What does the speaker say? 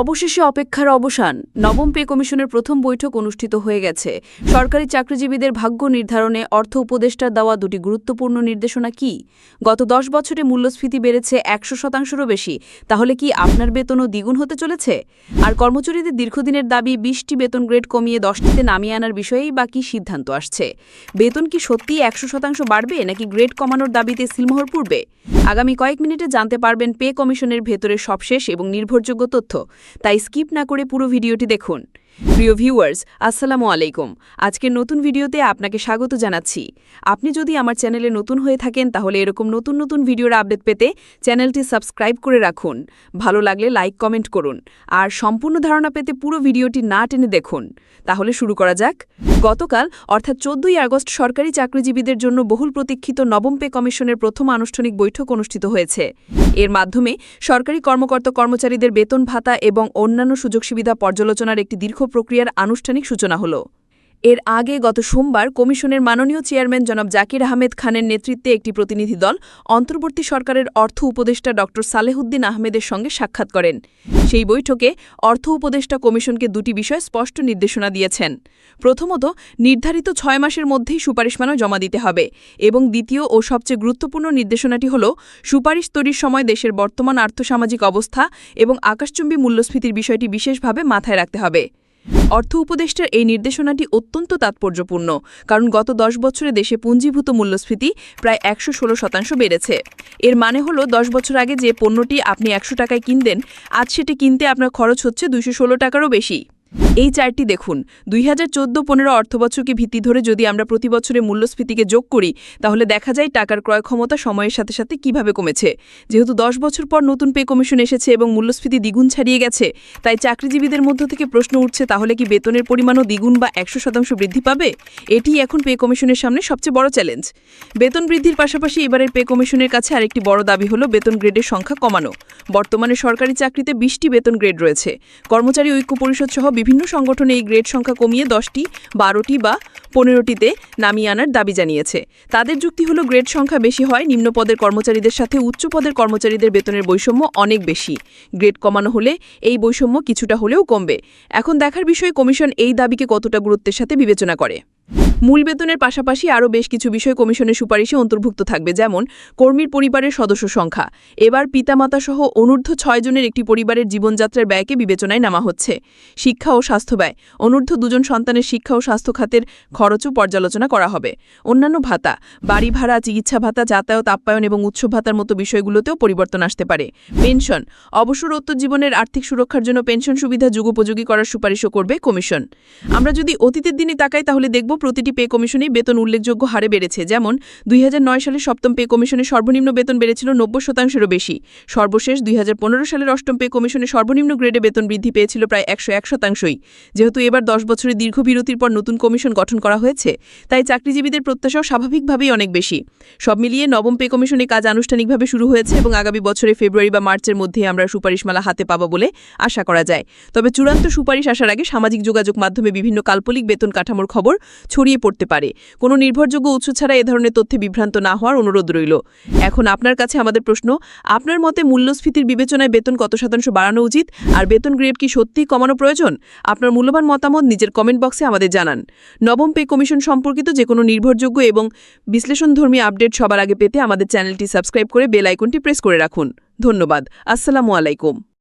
অবশেষে অপেক্ষার অবসান। নবম পে কমিশনের প্রথম বৈঠক অনুষ্ঠিত হয়ে গেছে। সরকারি চাকরিজীবীদের ভাগ্য নির্ধারণে অর্থ উপদেষ্টার দেওয়া দুটি গুরুত্বপূর্ণ নির্দেশনা কি? গত দশ বছরে মূল্যস্ফীতি বেড়েছে একশো শতাংশেরও বেশি। তাহলে কি আপনার বেতনও দ্বিগুণ হতে চলেছে? আর কর্মচারীদের দীর্ঘদিনের দাবি বিশটি বেতন গ্রেড কমিয়ে দশটিতে নামিয়ে আনার বিষয়েই বা কী সিদ্ধান্ত আসছে? বেতন কি সত্যিই একশো শতাংশ বাড়বে নাকি গ্রেড কমানোর দাবিতে সিলমোহর পূর্বে আগামী কয়েক মিনিটে জানতে পারবেন পে কমিশনের ভেতরের সবশেষ এবং নির্ভরযোগ্য তথ্য। তাই স্কিপ না করে পুরো ভিডিওটি দেখুন। প্রিয় ভিউয়ার্স, আসসালামু আলাইকুম। আজকের নতুন ভিডিওতে আপনাকে স্বাগত জানাচ্ছি। আপনি যদি আমার চ্যানেলে নতুন হয়ে থাকেন, তাহলে এরকম নতুন নতুন ভিডিওর আপডেট পেতে চ্যানেলটি সাবস্ক্রাইব করে রাখুন। ভালো লাগলে লাইক, কমেন্ট করুন। আর সম্পূর্ণ ধারণা পেতে পুরো ভিডিওটি না টেনে দেখুন। তাহলে শুরু করা যাক। গতকাল, অর্থাৎ চোদ্দই আগস্ট, সরকারি চাকরিজীবীদের জন্য বহুল প্রতীক্ষিত নবম পে কমিশনের প্রথম আনুষ্ঠানিক বৈঠক অনুষ্ঠিত হয়েছে। এর মাধ্যমে সরকারি কর্মকর্তা কর্মচারীদের বেতন ভাতা এবং অন্যান্য সুযোগ সুবিধা পর্যালোচনার একটি দীর্ঘ প্রক্রিয়ার আনুষ্ঠানিক সূচনা হল। এর আগে গত সোমবার কমিশনের মাননীয় চেয়ারম্যান জনাব জাকির আহমেদ খানের নেতৃত্বে একটি প্রতিনিধি দল অন্তর্বর্তী সরকারের অর্থ উপদেষ্টা ড. সালেহুদ্দিন আহমেদের সঙ্গে সাক্ষাৎ করেন। সেই বৈঠকে অর্থ উপদেষ্টা কমিশনকে দুটি বিষয় স্পষ্ট নির্দেশনা দিয়েছেন। প্রথমত, নির্ধারিত ছয় মাসের মধ্যেই সুপারিশমানও জমা দিতে হবে এবং দ্বিতীয় ও সবচেয়ে গুরুত্বপূর্ণ নির্দেশনাটি হল সুপারিশ তৈরির সময় দেশের বর্তমান আর্থসামাজিক অবস্থা এবং আকাশচুম্বী মূল্যস্ফীতির বিষয়টি বিশেষভাবে মাথায় রাখতে হবে। অর্থ উপদেষ্টার এই নির্দেশনাটি অত্যন্ত তাৎপর্যপূর্ণ, কারণ গত দশ বছরে দেশে পুঞ্জীভূত মূল্যস্ফীতি প্রায় একশো ষোলো শতাংশ বেড়েছে। এর মানে হল, দশ বছর আগে যে পণ্যটি আপনি একশো টাকায় কিনতেন, আজ সেটি কিনতে আপনার খরচ হচ্ছে দুইশো ষোলো টাকারও বেশি। এই চারটি দেখুন। দুই হাজার চোদ্দ পনেরো অর্থবছরকে ভিত্তি ধরে যদি আমরা প্রতি বছরে মূল্যস্ফীতিকে যোগ করি, তাহলে দেখা যায় টাকার ক্রয় ক্ষমতা সময়ের সাথে সাথে কীভাবে কমেছে। যেহেতু দশ বছর পর নতুন পে কমিশন এসেছে এবং মূল্যস্ফীতি দ্বিগুণ ছাড়িয়ে গেছে, তাই চাকরিজীবীদের মধ্য থেকে প্রশ্ন উঠছে, তাহলে কি বেতনের পরিমাণও দ্বিগুণ বা একশো শতাংশ বৃদ্ধি পাবে? এটি এখন পে কমিশনের সামনে সবচেয়ে বড় চ্যালেঞ্জ। বেতন বৃদ্ধির পাশাপাশি এবারের পে কমিশনের কাছে আরেকটি বড় দাবি হল বেতন গ্রেডের সংখ্যা কমানো। বর্তমানে সরকারি চাকরিতে বিশটি বেতন গ্রেড রয়েছে। কর্মচারী ঐক্য পরিষদ সহ বিভিন্ন সংগঠনে এই গ্রেড সংখ্যা কমিয়ে দশটি, বারোটি বা পনেরোটিতে নামিয়ে আনার দাবি জানিয়েছে। তাদের যুক্তি হলো, গ্রেড সংখ্যা বেশি হয়, নিম্ন পদের কর্মচারীদের সাথে উচ্চ পদের কর্মচারীদের বেতনের বৈষম্য অনেক বেশি। গ্রেড কমানো হলে এই বৈষম্য কিছুটা হলেও কমবে। এখন দেখার বিষয়ে, কমিশন এই দাবিকে কতটা গুরুত্বের সাথে বিবেচনা করে? মূল বেতনের পাশাপাশি আরও বেশ কিছু বিষয় কমিশনের সুপারিশে অন্তর্ভুক্ত থাকবে, যেমন কর্মীর পরিবারের সদস্য সংখ্যা। এবার পিতামাতা সহ অনূর্ধ্ব ছয় জনের একটি পরিবারের জীবনযাত্রার ব্যয়কে বিবেচনায় নেওয়া হচ্ছে। শিক্ষা ও স্বাস্থ্য ব্যয়। অনূর্ধ্ব দুজন সন্তানের শিক্ষা ও স্বাস্থ্য খাতের খরচও পর্যালোচনা করা হবে। অন্যান্য ভাতা, বাড়ি ভাড়া, চিকিৎসা ভাতা, যাতায়াত, আপ্যায়ন এবং উৎসব ভাতার মতো বিষয়গুলোতেও পরিবর্তন আসতে পারে। পেনশন। অবসরোত্তর জীবনের আর্থিক সুরক্ষার জন্য পেনশন সুবিধা যুগোপযোগী করার সুপারিশও করবে কমিশন। আমরা যদি অতীতের দিনে তাকাই তাহলে দেখব প্রতিটি পে কমিশনেই বেতন উল্লেখযোগ্য হারে বেড়েছে। যেমন, দুই সালে সপ্তম পে কমিশনে সর্বনিম্ন বেতন বেড়েছিল নব্বই শতাংশেরও বেশি। সর্বশেষ দুই সালের অষ্টম পে কমিশনে সর্বনিম্ন গ্রেডে বেতন বৃদ্ধি পেয়েছিল প্রায় একশো এক শতাংশই। যেহেতু এবার দশ বছরের দীর্ঘ বিরতির পর নতুন কমিশন গঠন করা হয়েছে, তাই চাকরিজীবীদের প্রত্যাশাও স্বাভাবিকভাবেই অনেক বেশি। সব মিলিয়ে নবম পে কমিশনে কাজ আনুষ্ঠানিকভাবে শুরু হয়েছে এবং আগামী বছরে ফেব্রুয়ারি বা মার্চের মধ্যে আমরা সুপারিশমালা হাতে পাবো বলে আশা করা যায়। তবে চূড়ান্ত সুপারিশ আসার আগে সামাজিক যোগাযোগ মাধ্যমে বিভিন্ন কাল্পনিক বেতন কাঠামোর খবর ছড়িয়ে পড়তে পারে। কোনো নির্ভরযোগ্য উৎস ছাড়া এ ধরনের তথ্যে বিভ্রান্ত না হওয়ার অনুরোধ রইল। এখন আপনার কাছে আমাদের প্রশ্ন, আপনার মতে মূল্যস্ফীতির বিবেচনায় বেতন কত শতাংশ বাড়ানো উচিত? আর বেতন গ্রেড কি সত্যিই কমানো প্রয়োজন? আপনার মূল্যবান মতামত নিজের কমেন্ট বক্সে আমাদের জানান। নবম পে কমিশন সম্পর্কিত যে কোনো নির্ভরযোগ্য এবং বিশ্লেষণধর্মী আপডেট সবার আগে পেতে আমাদের চ্যানেলটি সাবস্ক্রাইব করে বেল আইকনটি প্রেস করে রাখুন। ধন্যবাদ। আসসালামু আলাইকুম।